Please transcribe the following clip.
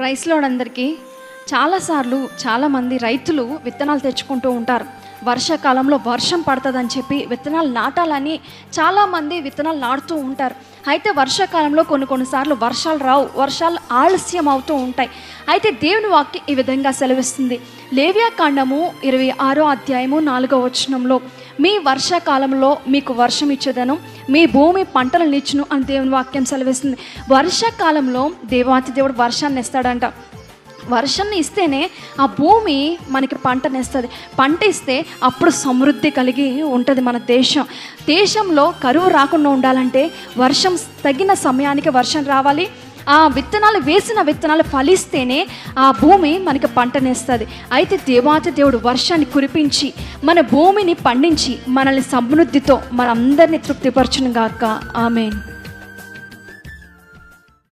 ప్రైస్లోడ్ అందరికీ చాలాసార్లు చాలామంది రైతులు విత్తనాలు తెచ్చుకుంటూ ఉంటారు. వర్షాకాలంలో వర్షం పడుతుందని చెప్పి విత్తనాలు నాటాలని చాలామంది విత్తనాలు నాటుతూ ఉంటారు. అయితే వర్షాకాలంలో కొన్ని కొన్నిసార్లు వర్షాలు రావు వర్షాలు ఆలస్యం అవుతూ ఉంటాయి. అయితే దేవుని వాక్యం ఈ విధంగా సెలవిస్తుంది. లేవ్యాకాండము ఇరవై ఆరో అధ్యాయము నాలుగో వచనంలో మీ వర్షాకాలంలో మీకు వర్షం ఇచ్చేదను మీ భూమి పంటలను ఇచ్చును అని దేవుని వాక్యం సెలవిస్తుంది. వర్షాకాలంలో దేవాతి దేవుడు వర్షాన్ని ఇస్తాడంట. వర్షాన్ని ఇస్తేనే ఆ భూమి మనకి పంటనిస్తుంది పంట ఇస్తే అప్పుడు సమృద్ధి కలిగి ఉంటుంది మన దేశం. దేశంలో కరువు రాకుండా ఉండాలంటే వర్షం తగిన సమయానికి వర్షం రావాలి. ఆ విత్తనాలు వేసిన విత్తనాలు ఫలిస్తేనే ఆ భూమి మనకి పంటనేస్తుంది అయితే దేవాతి దేవుడు వర్షాన్ని కురిపించి మన భూమిని పండించి మనల్ని సమృద్ధితో మనందరినీ తృప్తిపరచును గాక. ఆమెను.